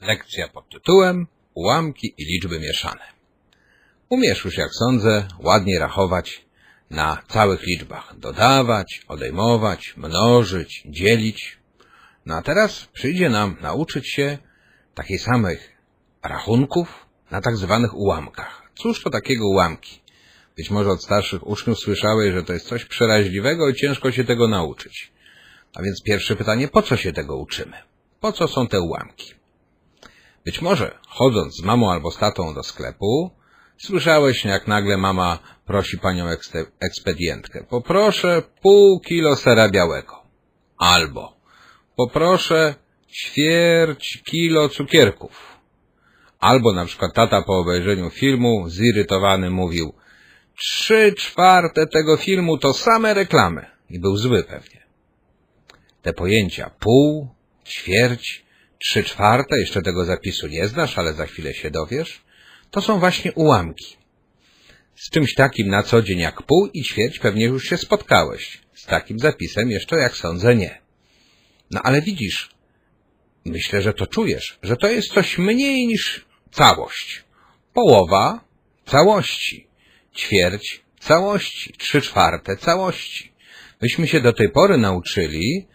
Lekcja pod tytułem Ułamki i liczby mieszane. Umiesz już, jak sądzę, ładnie rachować na całych liczbach. Dodawać, odejmować, mnożyć, dzielić. No a teraz przyjdzie nam nauczyć się takich samych rachunków na tak zwanych ułamkach. Cóż to takiego ułamki? Być może od starszych uczniów słyszałeś, że to jest coś przeraźliwego i ciężko się tego nauczyć. A więc pierwsze pytanie, po co się tego uczymy? Po co są te ułamki? Być może, chodząc z mamą albo z tatą do sklepu, słyszałeś, jak nagle mama prosi panią ekspedientkę. Poproszę pół kilo sera białego. Albo poproszę ćwierć kilo cukierków. Albo na przykład tata po obejrzeniu filmu zirytowany mówił trzy czwarte tego filmu to same reklamy. I był zły pewnie. Te pojęcia pół, ćwierć, trzy czwarte, jeszcze tego zapisu nie znasz, ale za chwilę się dowiesz, to są właśnie ułamki. Z czymś takim na co dzień jak pół i ćwierć pewnie już się spotkałeś. Z takim zapisem jeszcze, jak sądzę, nie. No ale widzisz, myślę, że to czujesz, że to jest coś mniej niż całość. Połowa całości, ćwierć całości, trzy czwarte całości. Myśmy się do tej pory nauczyli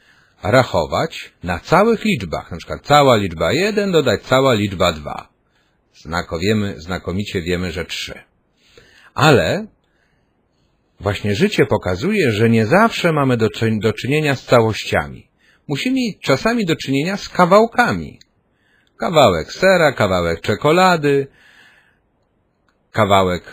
rachować na całych liczbach, na przykład cała liczba 1 dodać cała liczba 2. Znako wiemy, znakomicie wiemy, że 3. Ale właśnie życie pokazuje, że nie zawsze mamy do, czyn- do czynienia z całościami. Musimy czasami do czynienia z kawałkami. Kawałek sera, kawałek czekolady, kawałek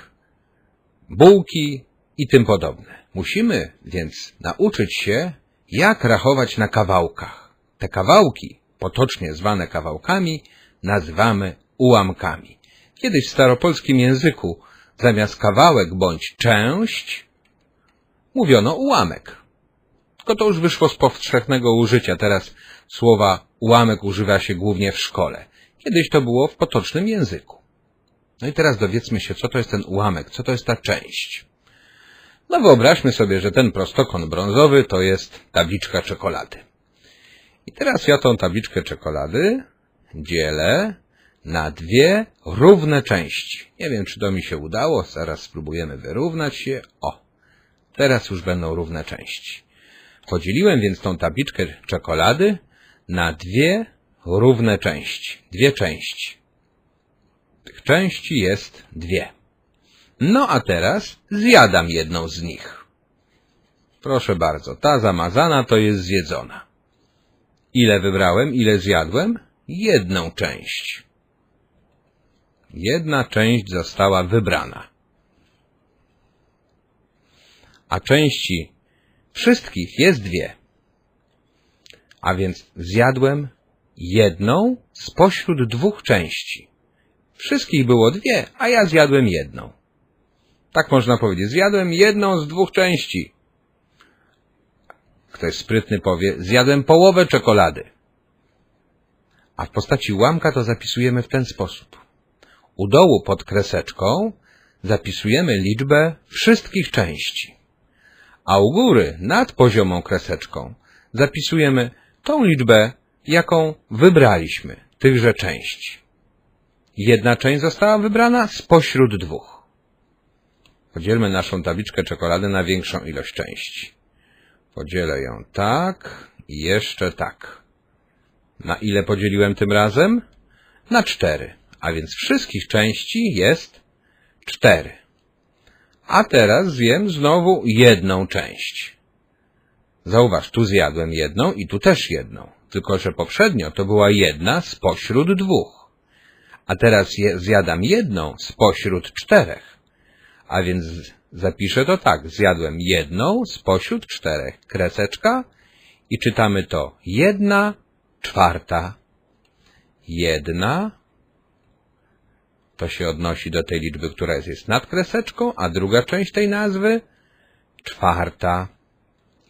bułki i tym podobne. Musimy więc nauczyć się, jak rachować na kawałkach. Te kawałki, potocznie zwane kawałkami, nazywamy ułamkami. Kiedyś w staropolskim języku zamiast kawałek bądź część mówiono ułamek. Tylko to już wyszło z powszechnego użycia. Teraz słowa ułamek używa się głównie w szkole. Kiedyś to było w potocznym języku. No i teraz dowiedzmy się, co to jest ten ułamek, co to jest ta część. No wyobraźmy sobie, że ten prostokąt brązowy to jest tabliczka czekolady. I teraz ja tą tabliczkę czekolady dzielę na dwie równe części. Nie wiem, czy to mi się udało, zaraz spróbujemy wyrównać się. O, teraz już będą równe części. Podzieliłem więc tą tabliczkę czekolady na dwie równe części. Dwie części. Tych części jest dwie. No a teraz zjadam jedną z nich. Proszę bardzo, ta zamazana to jest zjedzona. Ile wybrałem, ile zjadłem? Jedną część. Jedna część została wybrana. A części wszystkich jest dwie. A więc zjadłem jedną spośród dwóch części. Wszystkich było dwie, a ja zjadłem jedną. Tak można powiedzieć. Zjadłem jedną z dwóch części. Ktoś sprytny powie, zjadłem połowę czekolady. A w postaci ułamka to zapisujemy w ten sposób. U dołu pod kreseczką zapisujemy liczbę wszystkich części. A u góry nad poziomą kreseczką zapisujemy tą liczbę, jaką wybraliśmy, tychże części. Jedna część została wybrana spośród dwóch. Podzielmy naszą tabliczkę czekolady na większą ilość części. Podzielę ją tak i jeszcze tak. Na ile podzieliłem tym razem? Na cztery. A więc wszystkich części jest cztery. A teraz zjem znowu jedną część. Zauważ, tu zjadłem jedną i tu też jedną. Tylko, że poprzednio to była jedna spośród dwóch. A teraz je, zjadam jedną spośród czterech. A więc zapiszę to tak. Zjadłem jedną spośród czterech. Kreseczka i czytamy to jedna czwarta. Jedna to się odnosi do tej liczby, która jest, jest nad kreseczką, a druga część tej nazwy czwarta.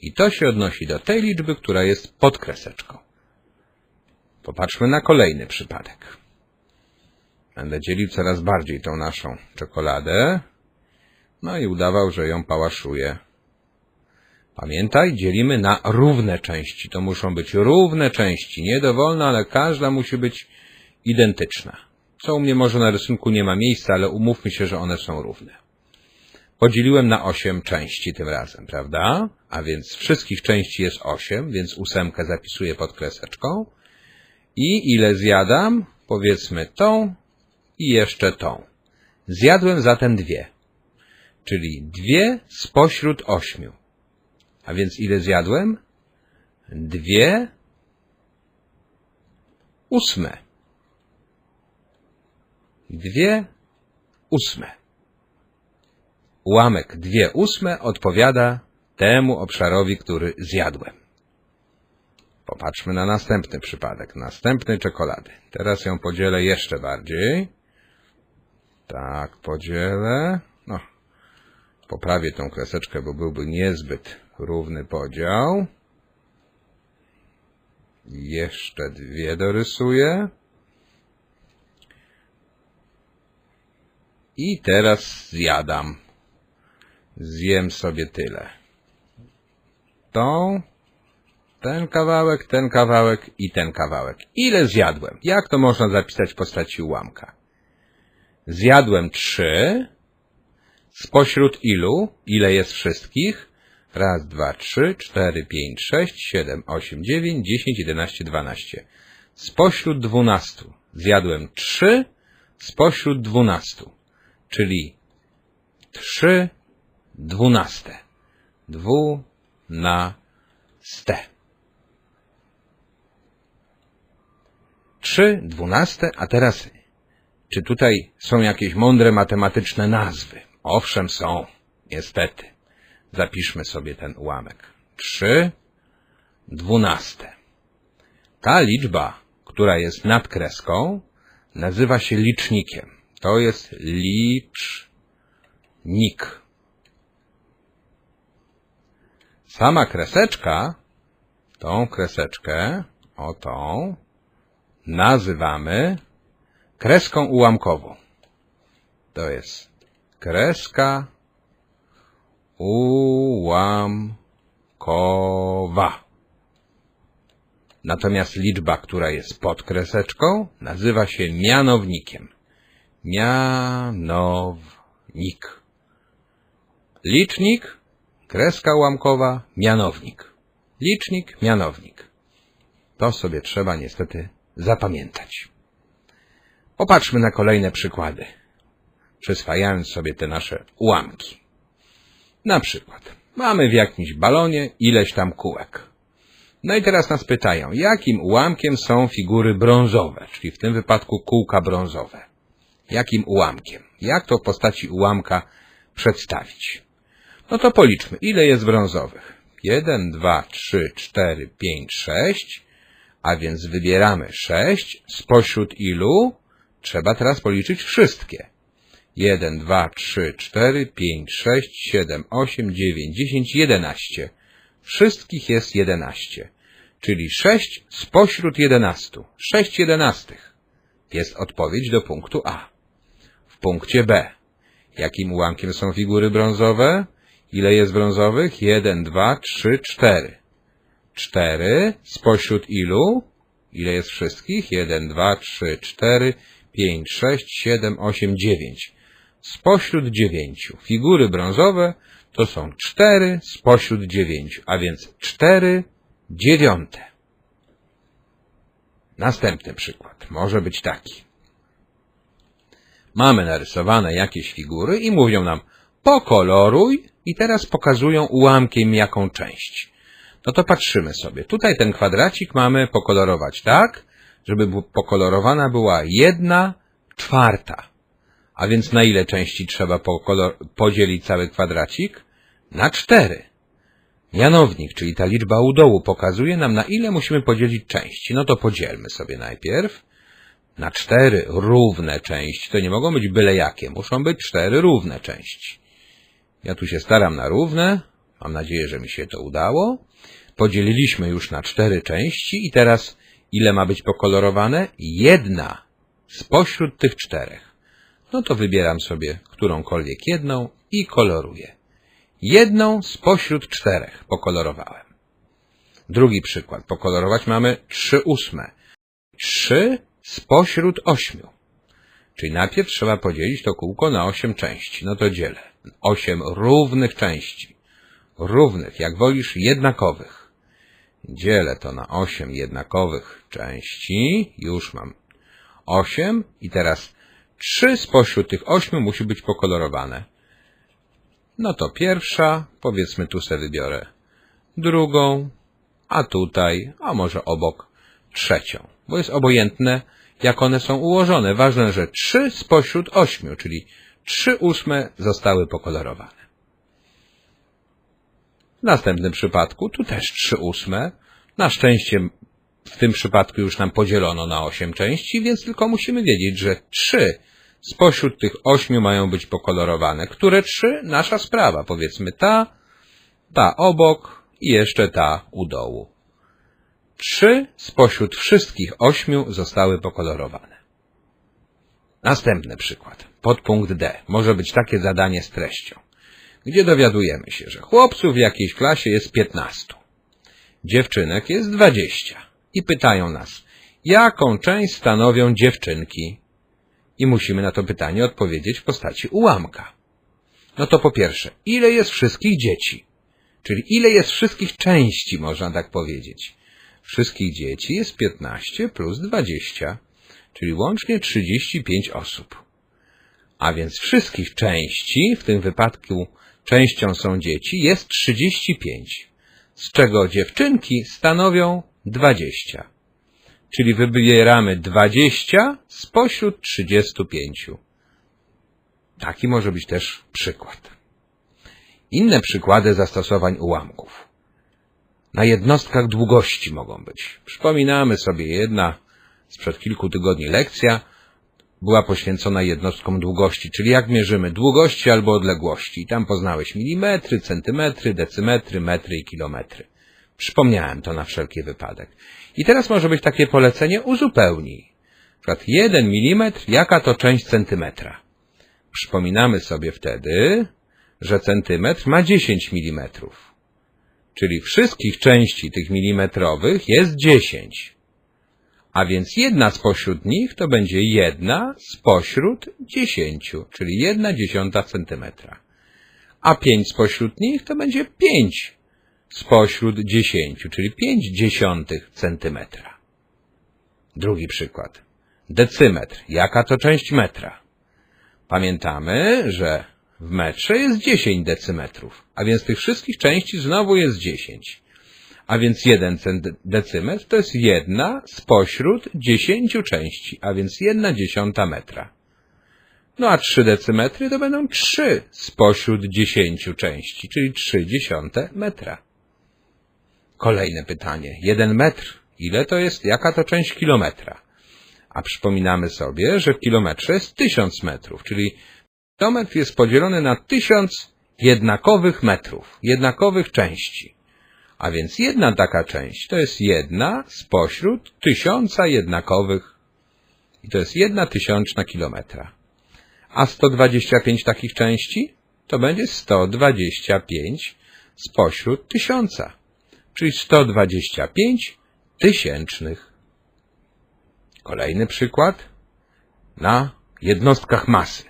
I to się odnosi do tej liczby, która jest pod kreseczką. Popatrzmy na kolejny przypadek. Będę dzielił coraz bardziej tą naszą czekoladę. No i udawał, że ją pałaszuję. Pamiętaj, dzielimy na równe części. To muszą być równe części. Nie dowolne, ale każda musi być identyczna. Co u mnie może na rysunku nie ma miejsca, ale umówmy się, że one są równe. Podzieliłem na 8 części tym razem, prawda? A więc wszystkich części jest 8, więc ósemkę zapisuję pod kreseczką. I ile zjadam? Powiedzmy tą i jeszcze tą. Zjadłem zatem dwie. Czyli dwie spośród ośmiu. A więc ile zjadłem? Dwie ósme. Dwie ósme. Ułamek dwie ósme odpowiada temu obszarowi, który zjadłem. Popatrzmy na następny przypadek. Następny czekolady. Teraz ją podzielę jeszcze bardziej. Tak, podzielę. Poprawię tą kreseczkę, bo byłby niezbyt równy podział. Jeszcze dwie dorysuję. I teraz zjadam. Zjem sobie tyle. Tą, ten kawałek, ten kawałek i ten kawałek. Ile zjadłem? Jak to można zapisać w postaci ułamka? Zjadłem trzy. Spośród ilu? Ile jest wszystkich? Raz, dwa, trzy, cztery, pięć, sześć, siedem, osiem, dziewięć, dziesięć, jedenaście, dwanaście. Spośród dwunastu zjadłem trzy spośród dwunastu, czyli trzy dwunaste. Dwunaste. Trzy dwunaste, a teraz czy tutaj są jakieś mądre matematyczne nazwy? Owszem są, niestety. Zapiszmy sobie ten ułamek. Trzy dwunaste. Ta liczba, która jest nad kreską, nazywa się licznikiem. To jest licznik. Sama kreseczka, tą kreseczkę, o tą, nazywamy kreską ułamkową. To jest kreska ułamkowa. Natomiast liczba, która jest pod kreseczką, nazywa się mianownikiem. Mianownik. Licznik, kreska ułamkowa, mianownik. Licznik, mianownik. To sobie trzeba niestety zapamiętać. Popatrzmy na kolejne przykłady, przyswajając sobie te nasze ułamki. Na przykład, mamy w jakimś balonie ileś tam kółek. No i teraz nas pytają, jakim ułamkiem są figury brązowe, czyli w tym wypadku kółka brązowe. Jakim ułamkiem? Jak to w postaci ułamka przedstawić? No to policzmy, ile jest brązowych. 1, 2, 3, 4, 5, 6, a więc wybieramy 6 spośród ilu? Trzeba teraz policzyć wszystkie. 1, 2, 3, 4, 5, 6, 7, 8, 9, 10, 11. Wszystkich jest 11, czyli 6 spośród 11. 6 jedenastych jest odpowiedź do punktu A. W punkcie B. Jakim ułamkiem są figury brązowe? Ile jest brązowych? 1, 2, 3, 4. 4 spośród ilu? Ile jest wszystkich? 1, 2, 3, 4, 5, 6, 7, 8, 9. Spośród 9. Figury brązowe to są 4 spośród 9, a więc 4 dziewiąte. Następny przykład może być taki. Mamy narysowane jakieś figury i mówią nam pokoloruj i teraz pokazują ułamkiem jaką część. No to patrzymy sobie. Tutaj ten kwadracik mamy pokolorować tak, żeby pokolorowana była jedna czwarta. A więc na ile części trzeba podzielić cały kwadracik? Na cztery. Mianownik, czyli ta liczba u dołu, pokazuje nam, na ile musimy podzielić części. No to podzielmy sobie najpierw. Na cztery równe części. To nie mogą być byle jakie. Muszą być cztery równe części. Ja tu się staram na równe. Mam nadzieję, że mi się to udało. Podzieliliśmy już na cztery części i teraz ile ma być pokolorowane? Jedna spośród tych czterech. No to wybieram sobie którąkolwiek jedną i koloruję. Jedną spośród czterech pokolorowałem. Drugi przykład. Pokolorować mamy trzy ósme. Trzy spośród ośmiu. Czyli najpierw trzeba podzielić to kółko na osiem części. No to dzielę. Osiem równych części. Równych, jak wolisz, jednakowych. Dzielę to na osiem jednakowych części. Już mam osiem. I teraz trzy spośród tych ośmiu musi być pokolorowane. No to pierwsza, powiedzmy tu sobie wybiorę drugą, a tutaj, a może obok, trzecią. Bo jest obojętne, jak one są ułożone. Ważne, że trzy spośród ośmiu, czyli trzy ósme zostały pokolorowane. W następnym przypadku, tu też trzy ósme. Na szczęście w tym przypadku już nam podzielono na osiem części, więc tylko musimy wiedzieć, że trzy spośród tych ośmiu mają być pokolorowane. Które trzy? Nasza sprawa. Powiedzmy ta, ta obok i jeszcze ta u dołu. Trzy spośród wszystkich ośmiu zostały pokolorowane. Następny przykład. Podpunkt D. Może być takie zadanie z treścią, gdzie dowiadujemy się, że chłopców w jakiejś klasie jest 15. Dziewczynek jest 20. I pytają nas, jaką część stanowią dziewczynki? I musimy na to pytanie odpowiedzieć w postaci ułamka. No to po pierwsze, ile jest wszystkich dzieci? Czyli ile jest wszystkich części, można tak powiedzieć wszystkich dzieci jest 15 plus 20, czyli łącznie 35 osób. A więc wszystkich części, w tym wypadku częścią są dzieci, jest 35, z czego dziewczynki stanowią 20. Czyli wybieramy 20 spośród 35. Taki może być też przykład. Inne przykłady zastosowań ułamków na jednostkach długości mogą być. Przypominamy sobie jedna sprzed kilku tygodni lekcja była poświęcona jednostkom długości, czyli jak mierzymy długości albo odległości. I tam poznałeś milimetry, centymetry, decymetry, metry i kilometry. Przypomniałem to na wszelki wypadek. I teraz może być takie polecenie uzupełnij. Na przykład 1 mm, jaka to część centymetra? Przypominamy sobie wtedy, że centymetr ma 10 milimetrów czyli wszystkich części tych milimetrowych jest 10. A więc jedna spośród nich to będzie jedna spośród 10, czyli jedna dziesiąta centymetra. A 5 spośród nich to będzie 5 spośród 10, czyli 5 dziesiątych centymetra. Drugi przykład. Decymetr. Jaka to część metra? Pamiętamy, że w metrze jest 10 decymetrów, a więc tych wszystkich części znowu jest 10. A więc 1 decymetr to jest jedna spośród 10 części, a więc 1 dziesiąta metra. No a 3 decymetry to będą 3 spośród 10 części, czyli 3 dziesiąte metra. Kolejne pytanie. 1 metr. Ile to jest? Jaka to część kilometra? A przypominamy sobie, że w kilometrze jest 1000 metrów, czyli Kilometr jest podzielony na tysiąc jednakowych metrów, jednakowych części. A więc jedna taka część to jest jedna spośród tysiąca jednakowych i to jest jedna tysiączna kilometra. A 125 takich części to będzie 125 spośród tysiąca, czyli 125 tysięcznych. Kolejny przykład na jednostkach masy.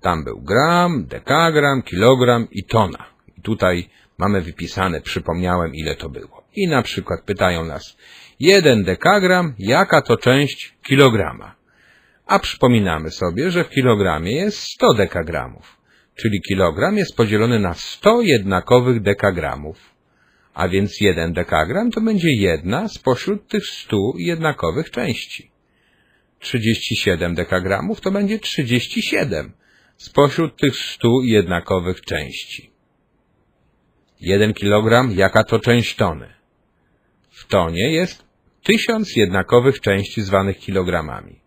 Tam był gram, dekagram, kilogram i tona. I tutaj mamy wypisane, przypomniałem ile to było. I na przykład pytają nas, jeden dekagram, jaka to część kilograma? A przypominamy sobie, że w kilogramie jest 100 dekagramów, czyli kilogram jest podzielony na 100 jednakowych dekagramów. A więc jeden dekagram to będzie jedna spośród tych 100 jednakowych części. 37 dekagramów to będzie 37 spośród tych stu jednakowych części. Jeden kilogram, jaka to część tony? W tonie jest tysiąc jednakowych części zwanych kilogramami.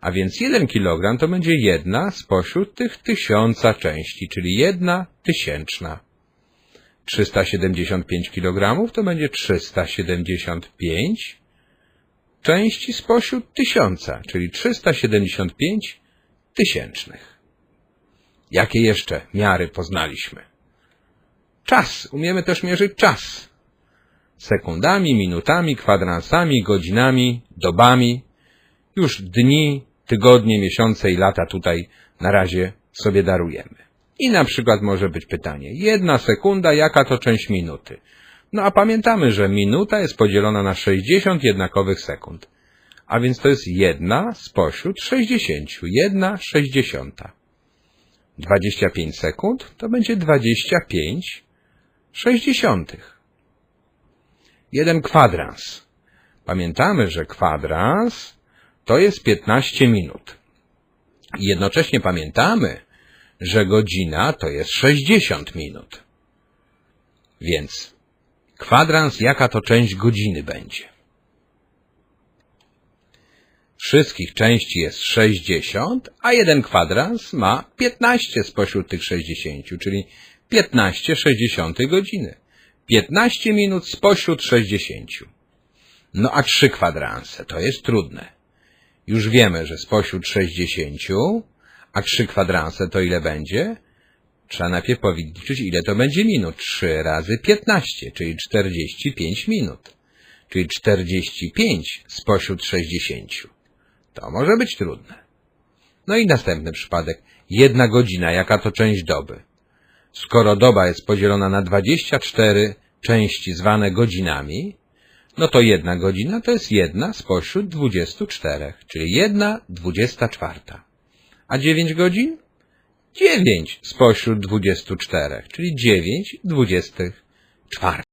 A więc jeden kilogram to będzie jedna spośród tych tysiąca części, czyli jedna tysięczna. 375 kilogramów to będzie 375 części spośród tysiąca, czyli 375 tysięcznych. Jakie jeszcze miary poznaliśmy? Czas. Umiemy też mierzyć czas. Sekundami, minutami, kwadransami, godzinami, dobami. Już dni, tygodnie, miesiące i lata tutaj na razie sobie darujemy. I na przykład może być pytanie, jedna sekunda, jaka to część minuty? No a pamiętamy, że minuta jest podzielona na 60 jednakowych sekund. A więc to jest jedna spośród 60, jedna sześćdziesiąta. 25 sekund to będzie 25 sześćdziesiątych. Jeden kwadrans. Pamiętamy, że kwadrans to jest 15 minut. I jednocześnie pamiętamy, że godzina to jest 60 minut. Więc kwadrans jaka to część godziny będzie? Wszystkich części jest 60, a jeden kwadrans ma 15 spośród tych 60, czyli 15 60 godziny. 15 minut spośród 60. No a trzy kwadranse to jest trudne. Już wiemy, że spośród 60, a trzy kwadranse to ile będzie? Trzeba najpierw policzyć, ile to będzie minut. 3 razy 15, czyli 45 minut. Czyli 45 spośród 60. To może być trudne. No i następny przypadek. Jedna godzina, jaka to część doby? Skoro doba jest podzielona na 24 części zwane godzinami, no to jedna godzina to jest jedna spośród 24, czyli jedna dwudziesta czwarta. A 9 godzin? 9 spośród 24, czyli 9 dwudziestych czwartych.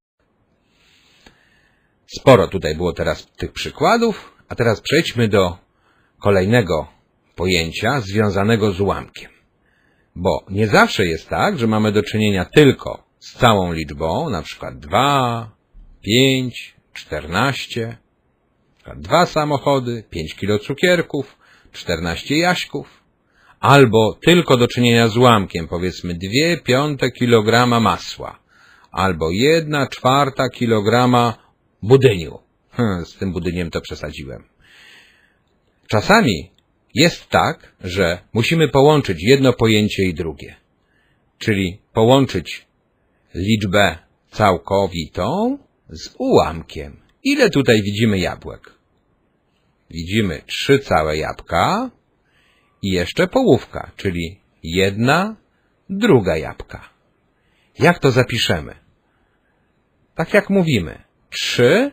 Sporo tutaj było teraz tych przykładów, a teraz przejdźmy do kolejnego pojęcia związanego z ułamkiem. Bo nie zawsze jest tak, że mamy do czynienia tylko z całą liczbą, na przykład 2, 5, 14, dwa samochody, 5 kilo cukierków, 14 jaśków, albo tylko do czynienia z ułamkiem, powiedzmy 2 piąte kilograma masła, albo 1 czwarta kilograma budyniu. Hm, z tym budyniem to przesadziłem. Czasami jest tak, że musimy połączyć jedno pojęcie i drugie. Czyli połączyć liczbę całkowitą z ułamkiem. Ile tutaj widzimy jabłek? Widzimy trzy całe jabłka i jeszcze połówka, czyli jedna, druga jabłka. Jak to zapiszemy? Tak jak mówimy, trzy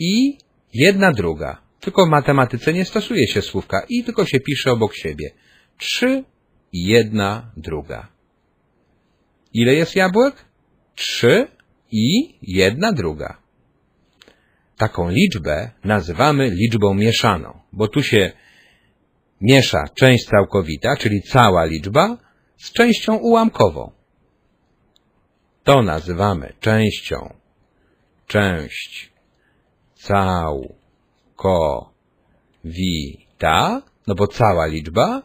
i jedna druga. Tylko w matematyce nie stosuje się słówka i, tylko się pisze obok siebie. Trzy i jedna druga. Ile jest jabłek? Trzy i jedna druga. Taką liczbę nazywamy liczbą mieszaną, bo tu się miesza część całkowita, czyli cała liczba, z częścią ułamkową. To nazywamy częścią, część całkowita, no bo cała liczba,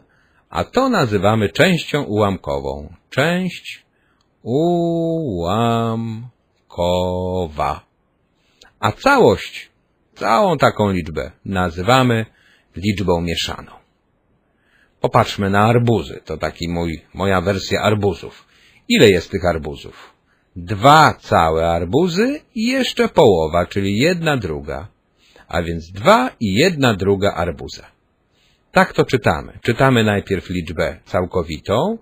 a to nazywamy częścią ułamkową. Część ułamkowa. A całość, całą taką liczbę nazywamy liczbą mieszaną. Popatrzmy na arbuzy. To taki mój, moja wersja arbuzów. Ile jest tych arbuzów? Dwa całe arbuzy i jeszcze połowa, czyli jedna druga. A więc dwa i jedna druga arbuza. Tak to czytamy. Czytamy najpierw liczbę całkowitą,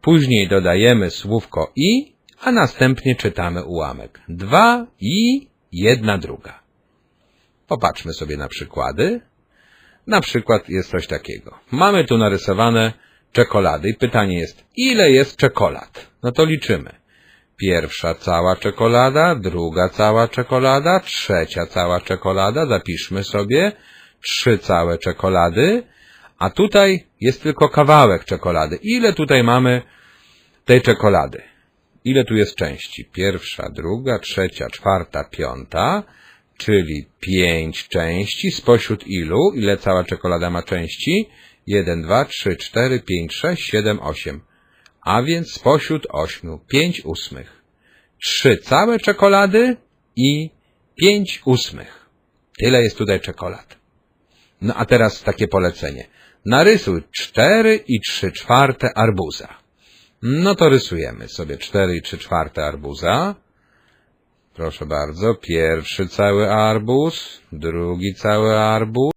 później dodajemy słówko i, a następnie czytamy ułamek. Dwa i jedna druga. Popatrzmy sobie na przykłady. Na przykład jest coś takiego. Mamy tu narysowane czekolady i pytanie jest, ile jest czekolad? No to liczymy. Pierwsza cała czekolada, druga cała czekolada, trzecia cała czekolada, zapiszmy sobie, trzy całe czekolady, a tutaj jest tylko kawałek czekolady. Ile tutaj mamy tej czekolady? Ile tu jest części? Pierwsza, druga, trzecia, czwarta, piąta, czyli pięć części. Spośród ilu? Ile cała czekolada ma części? Jeden, dwa, trzy, cztery, pięć, sześć, siedem, osiem. A więc spośród ośmiu, pięć ósmych. Trzy całe czekolady i pięć ósmych. Tyle jest tutaj czekolad. No a teraz takie polecenie. Narysuj cztery i trzy czwarte arbuza. No to rysujemy sobie cztery i trzy czwarte arbuza. Proszę bardzo, pierwszy cały arbuz, drugi cały arbuz.